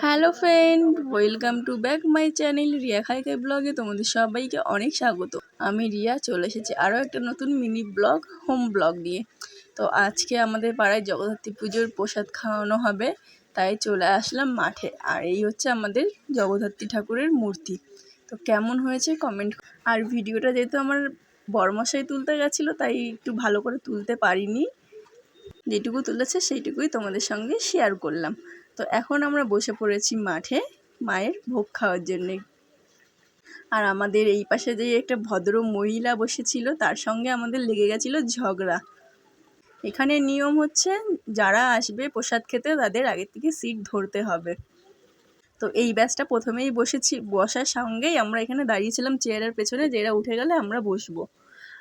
Hello friend, welcome to back my channel Riya খাইকাই ব্লগে তোমাদের সবাইকে অনেক স্বাগত। আমি রিয়া, চলে এসেছি আরও একটা নতুন মিনি ব্লগ, হোম ব্লগ নিয়ে। তো আজকে আমাদের পাড়ায় জগদ্ধাত্রী পুজোর প্রসাদ খাওয়ানো হবে, তাই চলে আসলাম মাঠে। আর এই হচ্ছে আমাদের জগদ্ধাত্রী ঠাকুরের মূর্তি। তো কেমন হয়েছে কমেন্ট আর ভিডিওটা যেহেতু আমার বরমশাই তুলতে গেছিল, তাই একটু ভালো করে তুলতে পারিনি। যেটুকু তুলেছে সেইটুকুই তোমাদের সঙ্গে শেয়ার করলাম। তো এখন আমরা বসে পড়েছি মাঠে মায়ের ভোগ খাওয়ার জন্যে। আর আমাদের এই পাশে যে একটা ভদ্র মহিলা বসেছিল, তার সঙ্গে আমাদের লেগে গেছিল ঝগড়া। এখানে নিয়ম হচ্ছে, যারা আসবে প্রসাদ খেতে তাদের আগের থেকে সিট ধরতে হবে। তো এই ব্যাচটা প্রথমেই বসেছি, বসার সঙ্গেই আমরা এখানে দাঁড়িয়েছিলাম চেয়ারের পেছনে, যে এরা উঠে গেলে আমরা বসবো।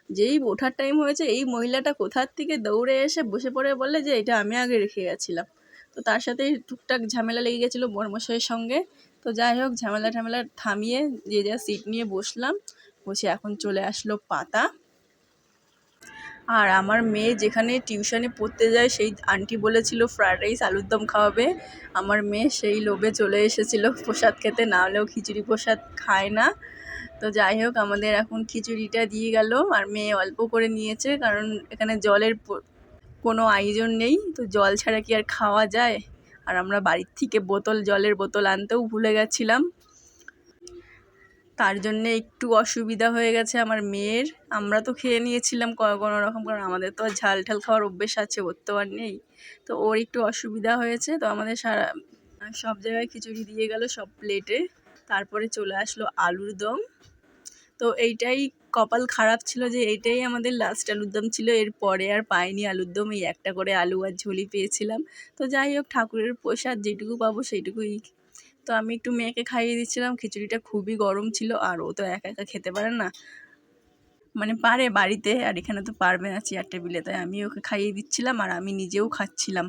যেই ওঠার টাইম হয়েছে, এই মহিলাটা কোথার থেকে দৌড়ে এসে বসে পড়ে বললে যে, এটা আমি আগে রেখে গেছিলাম। তো তার সাথে টুকটাক ঝামেলা লেগে গেছিল বর্মশাইয়ের সঙ্গে। তো যাই হোক, ঝামেলা ঝামেলা থামিয়ে যে যা সিট নিয়ে বসলাম, বসে এখন চলে আসলো পাতা। আর আমার মেয়ে যেখানে টিউশনে পড়তে যায়, সেই আন্টি বলেছিল ফ্রায়েড রাইস আলুর দম খাওয়াবে। আমার মেয়ে সেই লোভে চলে এসেছিল, প্রসাদ খেতে, না হলেও খিচুড়ি প্রসাদ খায় না। তো যাই হোক, আমাদের এখন খিচুড়িটা দিয়ে গেল। আর মেয়ে অল্প করে নিয়েছে, কারণ এখানে জলের কোনো আয়োজন নেই, তো জল ছাড়া কি আর খাওয়া যায়? আর আমরা বাড়ির থেকে বোতল, জলের বোতল আনতেও ভুলে গেছিলাম। তার জন্যে একটু অসুবিধা হয়ে গেছে আমার মেয়ের। আমরা তো খেয়ে নিয়েছিলাম কোনো রকম, কারণ আমাদের তো আর ঝাল ঠাল খাওয়ার অভ্যেস আছে, ওর তো আর নেই। তো ওর একটু অসুবিধা হয়েছে, তো আমাদের সারা, সব জায়গায় খিচুড়ি দিয়ে গেল সব প্লেটে তারপরে চলে আসলো আলুর দম। তো এইটাই কপাল খারাপ ছিল যে এইটাই আমাদের লাস্ট আলুর দম ছিল। এর পরে আর পাইনি আলুর দম এই একটা করে আলু আর ঝুলি পেয়েছিলাম। তো যাই হোক, ঠাকুরের প্রসাদ যেটুকু পাবো সেইটুকুই। তো আমি একটু মেয়েকে খাইয়ে দিচ্ছিলাম, খিচুড়িটা খুবই গরম ছিল, আর ও তো একা একা খেতে পারে না। মানে পারে বাড়িতে, আর এখানে তো পারবে না চেয়ার টেবিলে তাই আমি ওকে খাইয়ে দিচ্ছিলাম, আর আমি নিজেও খাচ্ছিলাম।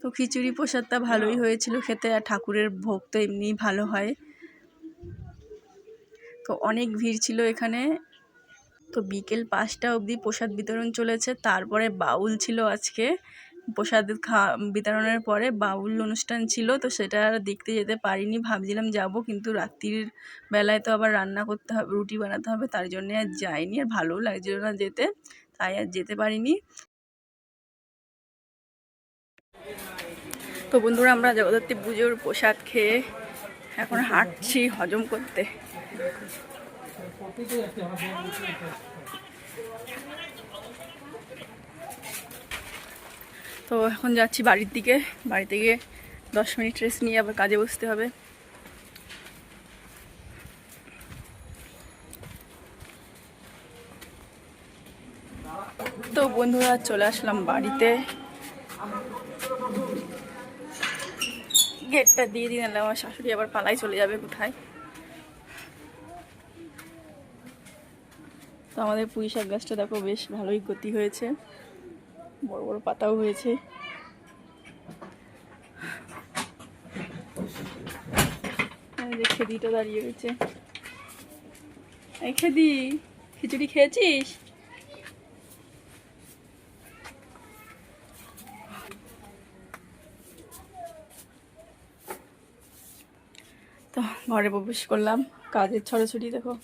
তো খিচুড়ি প্রসাদটা ভালোই হয়েছিল খেতে, আর ঠাকুরের ভোগ তো এমনিই ভালো হয়। তো অনেক ভিড় ছিল এখানে। তো বিকেল পাঁচটা অবধি প্রসাদ বিতরণ চলেছে। তারপরে বাউল ছিল আজকে। প্রসাদ খা, বিতরণের পরে বাউল অনুষ্ঠান ছিল, তো সেটা আর দেখতে যেতে পারিনি। ভাবছিলাম যাব, কিন্তু রাত্রির বেলায় তো আবার রান্না করতে হবে, রুটি বানাতে হবে, তার জন্যে আর যাইনি। আর ভালোও লাগছিল না যেতে, তাই আর যেতে পারিনি। তো বন্ধুরা, আমরা জগদ্ধাত্রী পুজোর প্রসাদ খেয়ে এখন হাঁটছি হজম করতে। তো এখন যাচ্ছি বাড়ির দিকে। বাড়িতে গিয়ে দশ মিনিট রেস্ট নিয়ে আবার কাজে বসতে হবে। তো বন্ধুরা, চলে আসলাম বাড়িতে। গেটটা দিয়ে দিয়ে আমার শাশুড়ি আবার পালাই চলে যাবে কোথায়? আমাদের পুঁই শাক গাছটা দেখো বেশ ভালোই গতি হয়েছে। বড় বড় পাতাও হয়েছে। যে খেদিটা দাঁড়িয়ে রয়েছে। এই খেদি, খিচুড়ি খেয়েছিস? তো ঘরে প্রবেশ করলাম, কাজের ছড়াছড়ি দেখো।